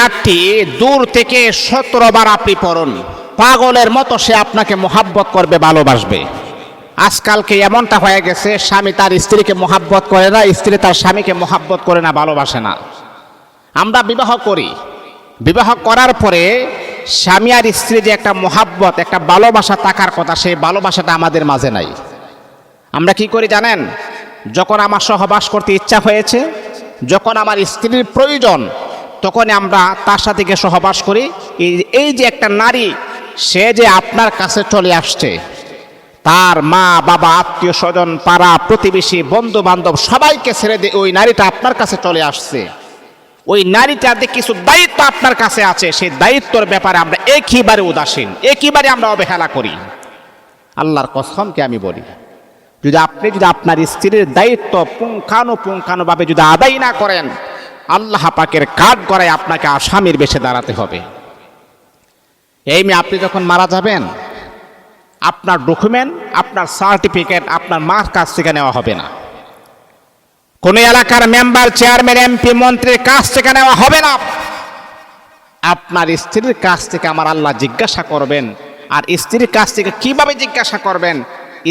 আয়াতটি দূর থেকে সতেরো বার আপনি পড়ুন। পাগলের মতো সে আপনাকে মোহাব্বত করবে, ভালোবাসবে। আজকালকে এমনটা হয়ে গেছে, স্বামী তার স্ত্রীকে মোহাব্বত করে না, স্ত্রী তার স্বামীকে মোহাব্বত করে না, ভালোবাসে না। আমরা বিবাহ করি। বিবাহ করার পরে স্বামী আর স্ত্রী যে একটা মোহাব্বত, একটা ভালোবাসা থাকার কথা, সেই ভালোবাসাটা আমাদের মাঝে নাই। আমরা কি করি জানেন? যখন আমার সহবাস করতে ইচ্ছা হয়েছে, যখন আমার স্ত্রীর প্রয়োজন তখন আমরা তার সাথে গিয়ে সহবাস করি। এই- এই যে একটা নারী, সে যে আপনার কাছে চলে আসছে, তার মা, বাবা, আত্মীয় স্বজন, পাড়া, প্রতিবেশী বন্ধু বান্ধব সবাইকে ছেড়ে দিয়ে ওই নারীটা আপনার কাছে চলে আসছে। ওই নারীটার যে কিছু দায়িত্ব আপনার কাছে আছে, সেই দায়িত্বর ব্যাপারে আমরা একইবারে উদাসীন একইবারে আমরা অবহেলা করি। আল্লাহর কসমকে আমি বলি, যদি আপনি, যদি আপনার স্ত্রীর দায়িত্ব পুঙ্খানুপুঙ্খানুভাবে যদি আদায় না করেন আল্লাহ পাকের কাঠ গড়ায় আপনাকে আসামির বেশে দাঁড়াতে হবে। এই মেয়ে, আপনি যখন মারা যাবেন, আপনার ডকুমেন্ট, আপনার সার্টিফিকেট, আপনার মার কাছ থেকে নেওয়া হবে না। কোন এলাকার মেম্বার, চেয়ারম্যান, এমপি, মন্ত্রীর কাছ থেকে নেওয়া হবে না। আপনার স্ত্রীর কাছ থেকে আমার আল্লাহ জিজ্ঞাসা করবেন, আর স্ত্রীর কাছ থেকে কীভাবে জিজ্ঞাসা করবেন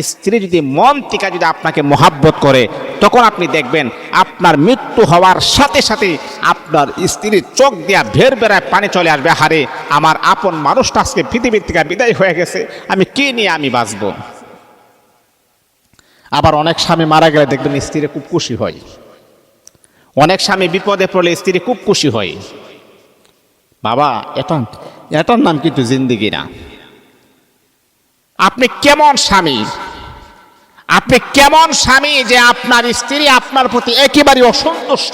স্ত্রী যদি মন থেকে যদি আপনাকে মহাব্বত করে, তখন আপনি দেখবেন আপনার মৃত্যু হওয়ার সাথে সাথে আপনার স্ত্রীর চোখ দিয়া ভের বেড়ায় পানি চলে আসবে। হারে আমার আপন মানুষটা আজকে পৃথিবীর থেকে বিদায় হয়ে গেছে, আমি কি নিয়ে আমি বাঁচব? আবার অনেক স্বামী মারা গেলে দেখবেন স্ত্রী খুব খুশি হয়। অনেক স্বামী বিপদে পড়লে স্ত্রী খুব খুশি হয়। বাবা এটা এটার নাম কিন্তু জিন্দিগি না। আপনি কেমন স্বামী? আপনি কেমন স্বামী যে আপনার স্ত্রী আপনার প্রতি একেবারে অসন্তুষ্ট?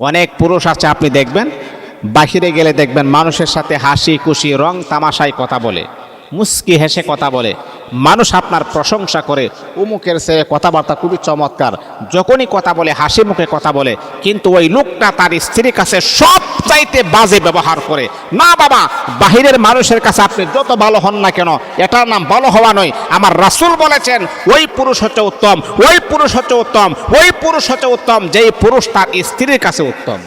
অনেক পুরুষ আছে, আপনি দেখবেন, বাহিরে গেলে দেখবেন মানুষের সাথে হাসি খুশি, রং তামাশায় কথা বলে মুস্কি হেসে কথা বলে। মানুষ আপনার প্রশংসা করে, উমুকের সে কথাবার্তা খুবই চমৎকার। যখনই কথা বলে, হাসি মুখে কথা বলে, কিন্তু ওই লোকটা তার স্ত্রীর কাছে সব চাইতে বাজে ব্যবহার করে। না বাবা, বাহিরের মানুষের কাছে আপনি যত ভালো হন না কেন, এটার নাম ভালো হওয়া নয়। আমার রাসূল বলেছেন, ওই পুরুষ হচ্ছে উত্তম, ওই পুরুষ হচ্ছে উত্তম, ওই পুরুষ হচ্ছে উত্তম, যেই পুরুষ তার স্ত্রীর কাছে উত্তম।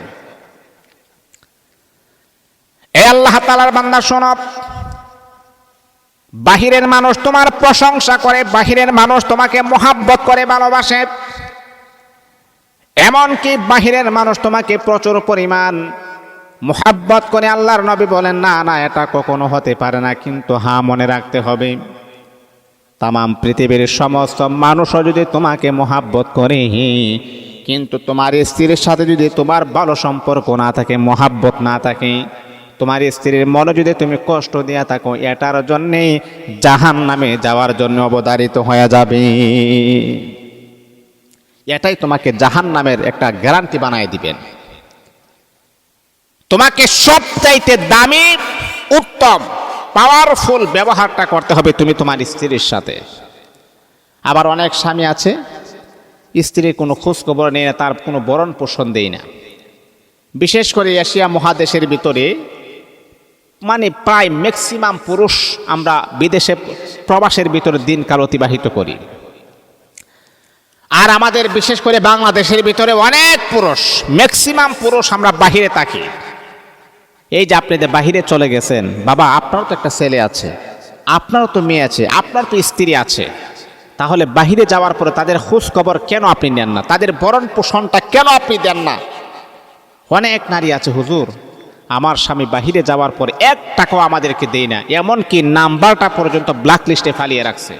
এ আল্লাহ তালার বান্দা শোনব বাহিরের মানুষ তোমার প্রশংসা করে, বাহিরের মানুষ তোমাকে মোহাব্বত করে, ভালোবাসে। এমনকি বাহিরের মানুষ তোমাকে প্রচুর পরিমাণ মোহাব্বত করে আল্লাহর নবী বলেন, না না, এটা কখনো হতে পারে না, কিন্তু হা মনে রাখতে হবে। তামাম পৃথিবীর সমস্ত মানুষও যদি তোমাকে মোহাব্বত করে, কিন্তু তোমার স্ত্রীর সাথে যদি তোমার ভালো সম্পর্ক না থাকে, মোহাব্বত না থাকে, তোমার স্ত্রীর মনে যদি তুমি কষ্ট দিয়া থাকো, এটার জন্যে জাহান নামে যাওয়ার জন্য অবদারিত হয়ে যাবে। এটাই তোমাকে জাহান নামের একটা গ্যারান্টি বানায় দিবেন। তোমাকে সবচাইতে দামি, উত্তম পাওয়ারফুল ব্যবহারটা করতে হবে তুমি তোমার স্ত্রীর সাথে। আবার অনেক স্বামী আছে, স্ত্রীর কোনো খোঁজখবর নেই না, তার কোনো বরণ পোষণ দেই না। বিশেষ করে এশিয়া মহাদেশের ভিতরে মানে প্রায় ম্যাক্সিমাম পুরুষ আমরা বিদেশে প্রবাসের ভিতরে দিনকাল অতিবাহিত করি। আর আমাদের বিশেষ করে বাংলাদেশের ভিতরে অনেক পুরুষ ম্যাক্সিমাম পুরুষ আমরা বাহিরে থাকি। এই যে আপনি যে বাহিরে চলে গেছেন, বাবা, আপনারও তো একটা ছেলে আছে, আপনারও তো মেয়ে আছে, আপনার তো স্ত্রী আছে। তাহলে বাহিরে যাওয়ার পরে তাদের খোঁজ খবর কেন আপনি নেন না? তাদের ভরণ পোষণটা কেন আপনি দেন না? অনেক নারী আছে, হুজুর, আমার স্বামী বাহিরে যাওয়ার পর এক টাকাও আমাদেরকে দেয় না, এমনকি নাম্বারটা পর্যন্ত ব্ল্যাক লিস্টে ফালিয়ে রাখছে।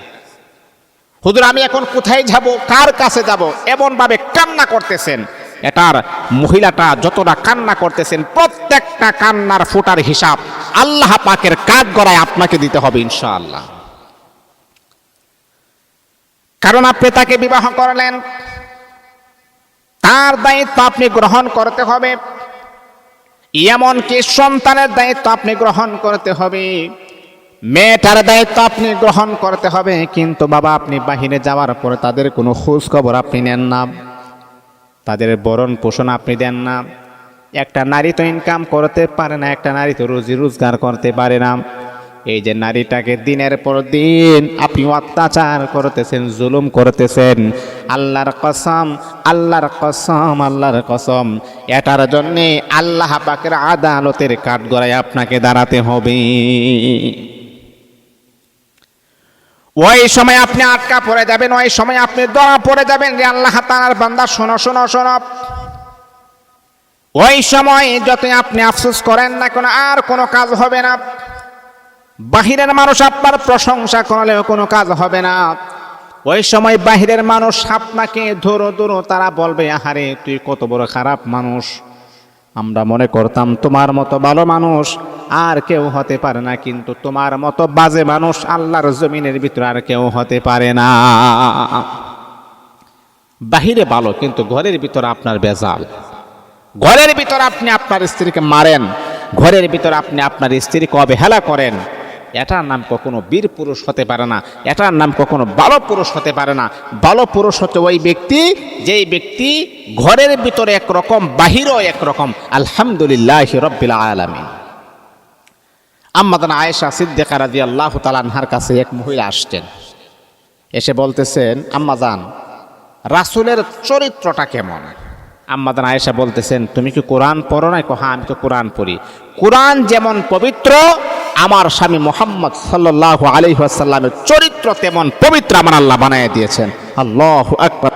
হুজুর, আমি এখন কোথায় যাব? কার কাছে যাব? এমনভাবে কান্না করতেছেন। এটার মহিলাটা যতটা কান্না করতেছেন, প্রত্যেকটা কান্নার ফোটার হিসাব আল্লাহ পাকের কাজ গড়ায় আপনাকে দিতে হবে ইনশাআল্লাহ। কারণ আপনি তাকে বিবাহ করলেন, তার দায়িত্ব আপনি গ্রহণ করতে হবে, এমনকি সন্তানের দায়িত্ব আপনি গ্রহণ করতে হবে, মেয়েটার দায়িত্ব আপনি গ্রহণ করতে হবে, কিন্তু বাবা আপনি বাহিরে যাওয়ার পরে তাদের কোনো খোঁজ খবর আপনি নেন না। তাদের বরণ পোষণ আপনি দেন না। একটা নারী তো ইনকাম করতে পারে না, একটা নারী তো রুজি রোজগার করতে পারে না। এই যে নারীটাকে দিনের পর দিন আপনি অত্যাচার করতেছেন, জুলুম করতেছেন, আল্লাহর কসম আল্লাহর কসম আল্লাহর কসম। এটার জন্যে আল্লাহ পাকের আদালতের কাঠগড়ায় আপনাকে দাঁড়াতে হবে। ওই সময় আপনি আটকা পড়ে যাবেন, ওই সময় আপনি ধরা পড়ে যাবেন রে আল্লাহ তাআলার বান্দা, শোনো শোনো শোনো। ওই সময় যতই আপনি আফসোস করেন না কোনো, আর কোনো কাজ হবে না। বাহিরের মানুষ আপনার প্রশংসা করলেও কোনো কাজ হবে না। ওই সময় বাহিরের মানুষ আপনাকে ধরো ধরো, তারা বলবে, আহারে, তুই কত বড় খারাপ মানুষ। আমরা মনে করতাম তোমার মতো ভালো মানুষ। আর কেউ হতে পারে না, কিন্তু তোমার মতো বাজে মানুষ আল্লাহর জমিনের ভিতরে আর কেউ হতে পারে না। বাহিরে ভালো, কিন্তু ঘরের ভিতরে আপনার বেজাল। ঘরের ভিতর আপনি আপনার স্ত্রীকে মারেন, ঘরের ভিতর আপনি আপনার স্ত্রীকে অবহেলা করেন। এটার নাম কখনো বীর পুরুষ হতে পারে না, এটার নাম কখনো ভালো পুরুষ হতে পারে না। ভালো পুরুষ হচ্ছে ওই ব্যক্তি, যেই ব্যক্তি ঘরের ভিতরে একরকম, বাহিরও একরকম। আলহামদুলিল্লাহ রব্বিল আলামিন। আম্মাদান আয়েশা সিদ্দিকা রাজি আল্লাহ তালানহার কাছে এক মহিলা আসছেন। এসে বলতেছেন আম্মাজান রাসুলের চরিত্রটা কেমন? আম্মাদান আয়েশা বলতেছেন, তুমি কি কোরআন পড়ো না কো হ্যাঁ আমি তো কোরআন পড়ি। কোরআন যেমন পবিত্র, আমার স্বামী মোহাম্মদ সাল্লাহ আলী আসাল্লামের চরিত্র তেমন পবিত্র আমার আল্লাহ বানায় দিয়েছেন। আল্লাহ আকবার।